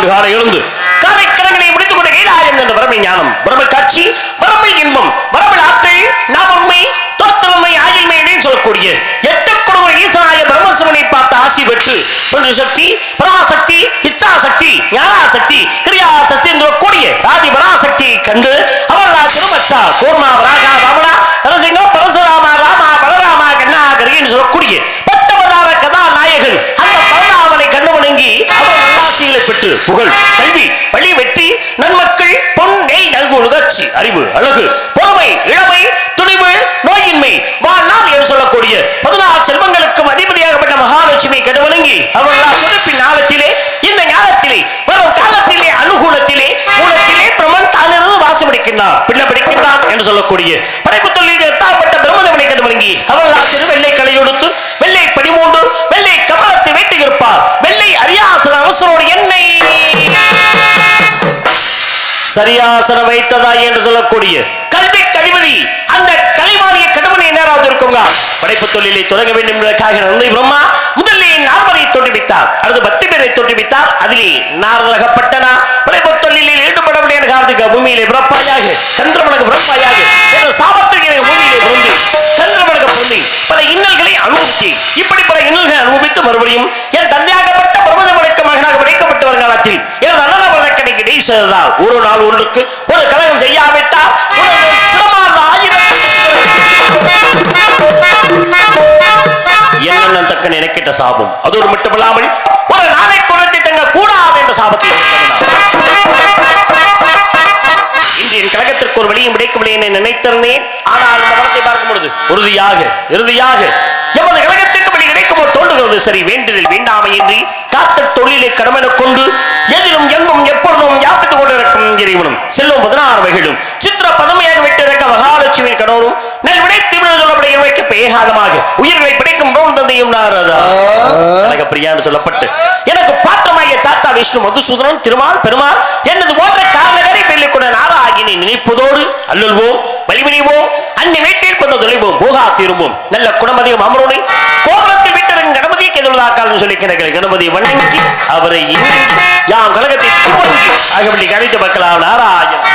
என்று காலை எழுந்து காலை கடங்களை முடித்துக் கொண்டு கைலாயம் என்ற வரமை ஞானம் வரமை காட்சி வரமை இன்பம் வரமல் ஆற்றல் நாமம்மை தோற்றமை ஆயில்மை என்று சொல்லக்கூடிய எட்டு குடும்ப ஈசனாய பிரம்மசிவனை பார்த்து ஆசி பெற்று தொன்று சக்தி பராசக்தி இச்சாசக்தி ஞானாசக்தி கிரியாசக்தி என்று கூடிய ராதி பராசக்தியை கண்டு அவள் திருவச்சா கூர்மா வராகா ராமனா நரசிங்கம் நல்லாட்சிகளை பெற்று புகழ். கல்வி வழி வெற்றி நன்மக்கள் பொன் நெய் நல்கு நுகர்ச்சி அறிவு அழகு பொறுமை இளமை துணிவு நோயின்மை. வாழ்நாள் என்று சொல்லக்கூடிய பதினாறு செல்வங்களுக்கும் அதிபதியாகப்பட்ட மகாலட்சுமி கண்டு வணங்கி அவர்களால் பிறப்பின் ஞானத்திலே இந்த ஞானத்திலே வரும் காலத்திலே அனுகூலத்திலே மூலத்திலே பிரமன் தானிருந்து வாசமடிக்கின்றான் பின்ன படிக்கின்றான் என்று சொல்லக்கூடிய படைப்பு தொழில் எத்தாப்பட்ட பிரம்மதவனை கண்டு வணங்கி சரியாசன வைத்ததா என்று சொல்லக்கூடிய கல்வி கழிவதி அந்த கலைவாணிய கடுமனை நேராவது இருக்குங்க படைப்பு தொழிலை தொடங்க வேண்டும் என்பதற்காக நந்தி பிரம்மா முதலில் நால்வரை தோற்றுவித்தார். அடுத்து பத்து பேரை தோற்றுவித்தார். அதிலே நாரதகப்பட்டனா படைப்பு தொழிலில் ஈடுபட முடியாத காரணத்துக்கு பூமியிலே பிறப்பாயாக சந்திரமனுக்கு பிறப்பாயாக என்ற சாபத்தில் பூமியிலே பிறந்து சந்திரமனுக்கு பொருந்தி பல இன்னல்களை அனுபவிச்சு இப்படி செய்ததால் ஒரு நாள் ஒன்றுக்கு ஒரு கழகம் செய்யாவிட்டால் என்னென்ன தக்க நினைக்கிட்ட சாபம்? அதோடு மட்டுமில்லாமல் ஒரு நாளை குணத்தை தங்க கூடாது என்ற சாபத்தை இந்தியன் கழகத்திற்கு ஒரு வழியும் கிடைக்கவில்லை என நினைத்திருந்தேன். ஆனால் இந்த படத்தை பார்க்கும் பொழுது உறுதியாக இறுதியாக எமது கழகத்திற்கு வழி கிடைக்குமோ தோன்றுகிறது. சரி வேண்டுதல் வேண்டாமையின்றி காத்த தொழிலை கடமென கொண்டு எதிலும் செல்லும் பதினாறு வகையிலும் சித்திர பதமையாக விட்டிருக்க மகாலட்சுமி கடவுளும் நல் விடை தீவிரம் சொல்லப்பட இறைவைக்கு பேகாதமாக உயிர்களை பிடிக்கும் ரோன் தந்தையும் நாரதா. பிரியான்னு சொல்லப்பட்டு எனக்கு பாற்றமாகிய சாத்தா விஷ்ணு மதுசூதனன் திருமால் பெருமாள் எனது போன்ற காரணகரை பெல்லிக்கொண்ட நாராகினை நினைப்பதோடு அல்லல்வோம் வலிமினிவோம் அன்னி வீட்டில் கொண்ட தொலைவோம் போகா திரும்பும் நல்ல குணமதியும் அமரோனை கோபுரத்தில் விட்டிருக்கும் கணபதியை கெதுவதாக்கால் சொல்லி கிடக்கிற கணபதி வணங்கி அவரை இணங்கி யாம் கழகத்தை துவங்கி ஆகப்படி கணித்த மக்களால் நாராயணன்.